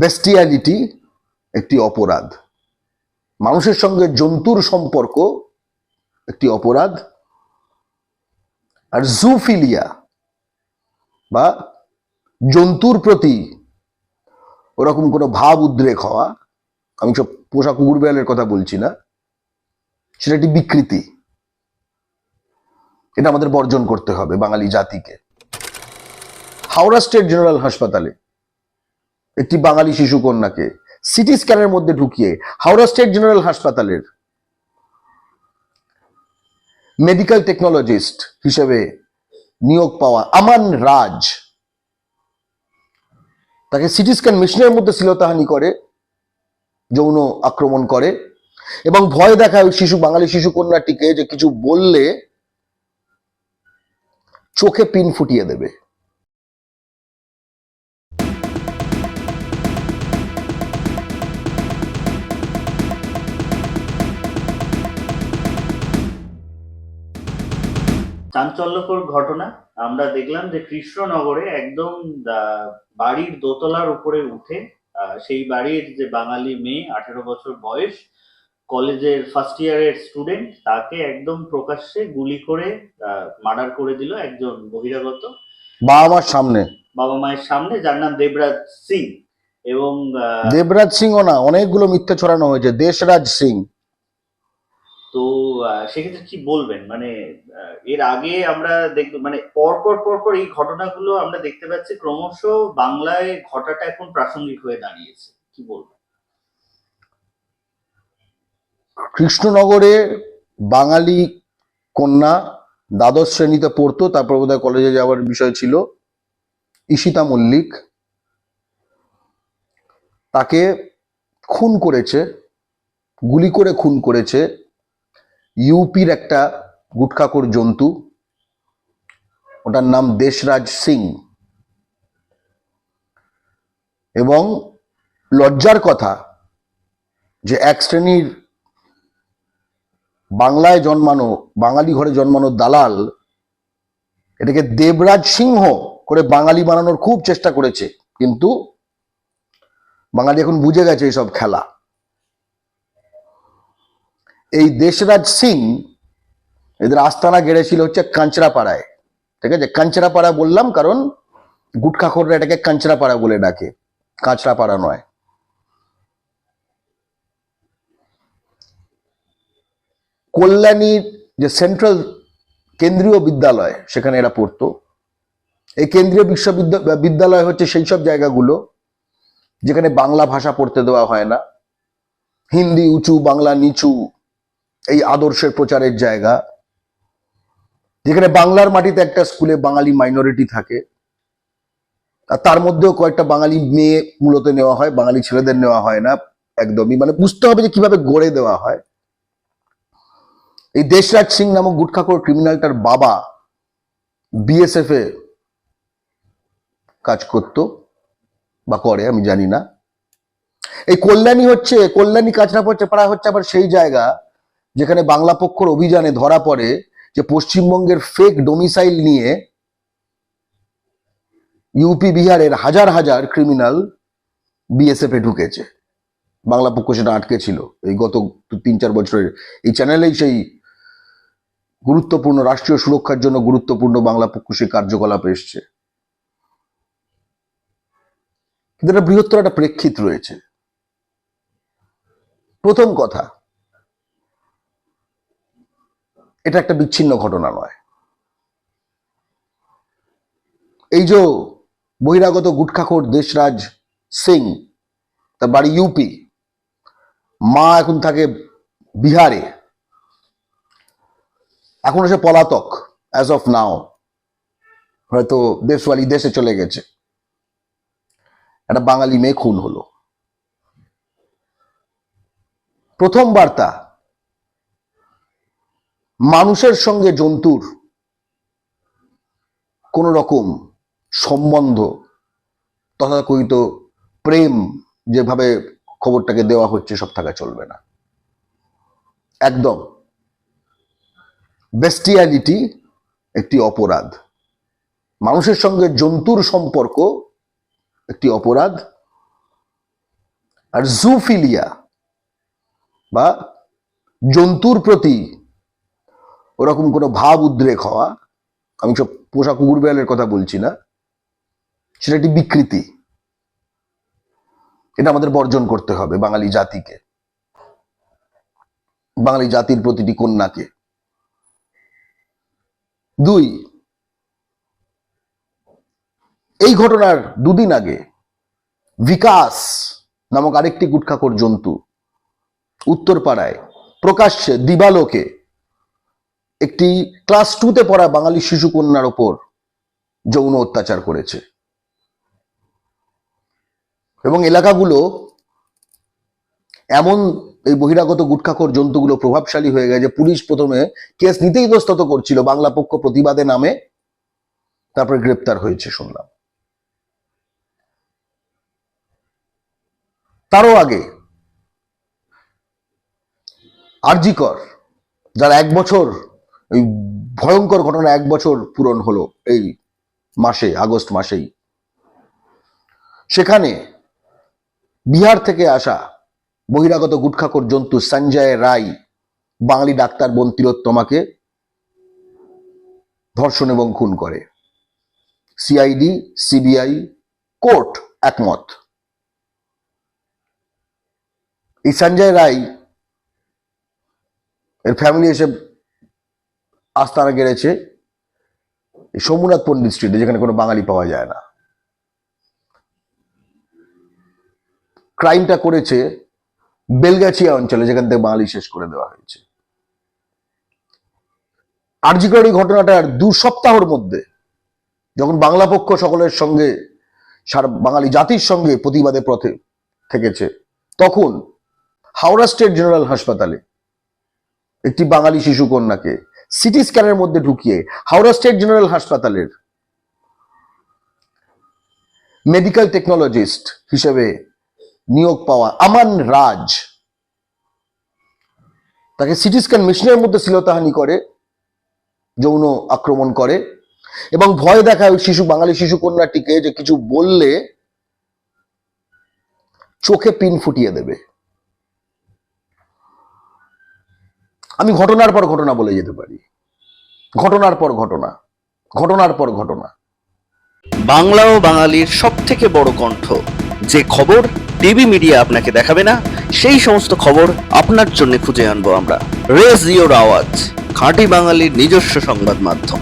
বেস্টিয়ালিটি একটি অপরাধ। মানুষের সঙ্গে জন্তুর সম্পর্ক একটি অপরাধ। আর জুফিলিয়া বা জন্তুর প্রতি ওরকম কোনো ভাব উদ্রেক হওয়া, আমি সব পোষা কুকুর বিড়ালের কথা বলছি না, সেটা একটি বিকৃতি। এটা আমাদের বর্জন করতে হবে বাঙালি জাতিকে। হাওড়া স্টেট জেনারেল হাসপাতালে একটি বাঙালি শিশু কন্যাকে সিটি স্ক্যানের মধ্যে ঢুকিয়ে হাওড়া স্টেট জেনারেল হাসপাতালের মেডিকেল টেকনোলজিস্ট হিসেবে নিয়োগ পাওয়া আমান রাজ। তাকে সিটি স্ক্যান মেশিনের মধ্যে শ্লীলতাহানি করে, যৌন আক্রমণ করে এবং ভয় দেখায় ওই শিশু, বাঙালি শিশু কন্যাটিকে যে কিছু বললে চোখে পিন ফুটিয়ে দেবে। চাঞ্চল্যকর ঘটনা। আমরা দেখলাম যে কৃষ্ণনগরে একদম বাড়ির দোতলার উপরে উঠে আহ, সেই বাড়ির যে বাঙালি মেয়ে আঠেরো বছর বয়স কলেজের ফার্স্ট ইয়ারের স্টুডেন্ট তাকে একদম প্রকাশ্যে গুলি করে মার্ডার করে দিল একজন বহিরাগত। বাবা মার সামনে। বাবা মায়ের সামনে যার নাম দেবরাজ সিং। এবং দেবরাজ সিংও না অনেকগুলো মিথ্যে ছড়ানো হয়েছে। দেশরাজ সিং। তো সেক্ষেত্রে কি বলবেন? মানে এর আগে আমরা দেখ মানে পর পর পর পর এই ঘটনাগুলো আমরা দেখতে পাচ্ছি, ক্রমশ বাংলায় ঘটাটা এখন প্রাসঙ্গিক হয়ে দাঁড়িয়েছে। কি বলবেন? কৃষ্ণনগরে বাঙালি কন্যা দ্বাদশ শ্রেণীতে পড়তো, তারপর বোধহয় কলেজে যাওয়ার বিষয় ছিল। ঈশিতা মল্লিক তাকে খুন করেছে, গুলি করে খুন করেছে। ইউপির একটা গুটখাকর জন্তু। ওটার নাম দেশরাজ সিং। এবং লজ্জার কথা যে এক শ্রেণির বাংলায় জন্মানো, বাঙালি ঘরে জন্মানো দালাল, এটাকে দেবরাজ সিংহ করে বাঙালি বানানোর খুব চেষ্টা করেছে। কিন্তু বাঙালি এখন বুঝে গেছে এইসব খেলা। এই দেশরাজ সিং এদের আস্তানা গেড়েছিল হচ্ছে কাঞ্চরাপাড়ায়। ঠিক আছে? কাঞ্চরাপাড়া বললাম কারণ গুটখাখোররা এটাকে কাঞ্চরাপাড়া বলে ডাকে। কাঁচরাপাড়া নয়। কল্যাণীর যে সেন্ট্রাল কেন্দ্রীয় বিদ্যালয়, সেখানে এরা পড়তো। এই কেন্দ্রীয় বিশ্ববিদ্যালয় বিদ্যালয় হচ্ছে সেই সব জায়গাগুলো যেখানে বাংলা ভাষা পড়তে দেওয়া হয় না। হিন্দি, উঁচু, বাংলা, নিচু এই আদর্শের প্রচারের জায়গা। যেখানে বাংলার মাটিতে একটা স্কুলে বাঙালি মাইনরিটি থাকে। আর তার মধ্যেও কয়েকটা বাঙালি মেয়ে মূলত নেওয়া হয়, বাঙালি ছেলেদের নেওয়া হয় না একদমই। মানে বুঝতে হবে যে কীভাবে গড়ে দেওয়া হয়। এই দেশরাজ সিং নামক গুটখাকর ক্রিমিনালটার বাবা বিএসএফ এ কাজ করত বা করে, আমি জানি না। এই কল্যাণী হচ্ছে, কল্যাণী পড়ছে পাড়া হচ্ছে, আবার সেই জায়গা যেখানে বাংলা পক্ষর অভিযানে ধরা পড়ে যে পশ্চিমবঙ্গের ফেক ডোমিসাইল নিয়ে ইউপি বিহারের হাজার হাজার ক্রিমিনাল বিএসএফ এ ঢুকেছে। বাংলা পক্ষ সেটা আটকে ছিল। এই গত তিন, চার বছরের এই চ্যানেলেই সেই গুরুত্বপূর্ণ রাষ্ট্রীয় সুরক্ষার জন্য গুরুত্বপূর্ণ বাংলা পক্ষ সেই কার্যকলাপ এসছে। কিন্তু একটা বৃহত্তর একটা প্রেক্ষিত রয়েছে। প্রথম কথা এটা একটা বিচ্ছিন্ন ঘটনা নয়। এই যে বহিরাগত গুটখাখোর দেশরাজ সিং, তার বাড়ি ইউপি মা এখন থাকে বিহারে। এখন সে পলাতক অ্যাজ অফ নাও হয়তো দেশওয়ালি দেশে চলে গেছে। একটা বাঙালি মেয়ে খুন হলো। প্রথম বার্তা মানুষের সঙ্গে জন্তুর কোন রকম সম্বন্ধ তথাকথিত প্রেম যেভাবে খবরটাকে দেওয়া হচ্ছে সব থাকা চলবে না। একদম বেস্টিয়ালিটি একটি অপরাধ। মানুষের সঙ্গে জন্তুর সম্পর্ক একটি অপরাধ। আর জুফিলিয়া বা জন্তুর প্রতি ওরকম কোনো ভাব উদ্রেক হওয়া, আমি সব পোষা কুকুর বিড়ালের কথা বলছি না, সেটা একটি বিকৃতি। এটা আমাদের বর্জন করতে হবে বাঙালি জাতিকে, বাঙালি জাতির প্রতিটি কন্যাকে। দুই, এই ঘটনার দুদিন আগে বিকাশ নামক আরেকটি গুটখাকর জন্তু উত্তরপাড়ায় প্রকাশ্যে দিবালোকে একটি ক্লাস টুতে পড়া বাঙালি শিশু কন্যার ওপর যৌন অত্যাচার করেছে। এবং এলাকাগুলো এমন এই বহিরাগত গুটখাকর জন্তুগুলো প্রভাবশালী হয়ে গেছে, পুলিশ প্রথমে কেস নিতেই ইতস্তত করছিল, বাংলা পক্ষ প্রতিবাদে নামে তারপরে গ্রেপ্তার হয়েছে শুনলাম। তারও আগে আরজিকর যারা এক বছর এই ভয়ঙ্কর ঘটনা এক বছর পূরণ হলো এই মাসে, আগস্ট মাসেই। সেখানে বিহার থেকে আসা বহিরাগত গুটখাকর জন্তু সঞ্জয় রায়, বাঙালি ডাক্তার বোন তিলোত্তমাকে ধর্ষণ এবং খুন করে। সিআইডি, সিবিআই কোর্ট একমত। এই সঞ্জয় রায় এর ফ্যামিলি এসে আস্তানা গেড়েছে সোমনাথ পন্ডিত স্ট্রিটে যেখানে কোনো বাঙালি পাওয়া যায় না। ক্রাইমটা করেছে বেলগাছিয়া অঞ্চলে, যেখান থেকে বাঙালি শেষ করে দেওয়া হয়েছে। আরজিকর এই ঘটনাটার দু সপ্তাহের মধ্যে, যখন বাংলা পক্ষ সকলের সঙ্গে, সারা বাঙালি জাতির সঙ্গে প্রতিবাদে পথে থেকেছে, তখন হাওড়া স্টেট জেনারেল হাসপাতালে একটি বাঙালি শিশু কন্যাকে সিটি স্ক্যানের মধ্যে ঢুকিয়ে হাওড়া স্টেট জেনারেল হাসপাতালের মেডিকেল টেকনোলজিস্ট হিসেবে নিয়োগ পাওয়া আমান রাজ। তাকে সিটি স্ক্যান মেশিনের মধ্যে শ্লীলতাহানি করে, যৌন আক্রমণ করে এবং ভয় দেখায় ওই শিশু, বাঙালি শিশু কন্যাটিকে যে কিছু বললে চোখে পিন ফুটিয়ে দেবে। আমি ঘটনার পর ঘটনা বলে যেতে পারি। ঘটনার পর ঘটনা, ঘটনার পর ঘটনা। বাংলা ও বাঙালির সব থেকে বড় কণ্ঠ। যে খবর টিভি মিডিয়া আপনাকে দেখাবে না, সেই সমস্ত খবর আপনার জন্য খুঁজে আনব আমরা। রেজিওর আওয়াজ, খাঁটি বাঙালির নিজস্ব সংবাদ মাধ্যম।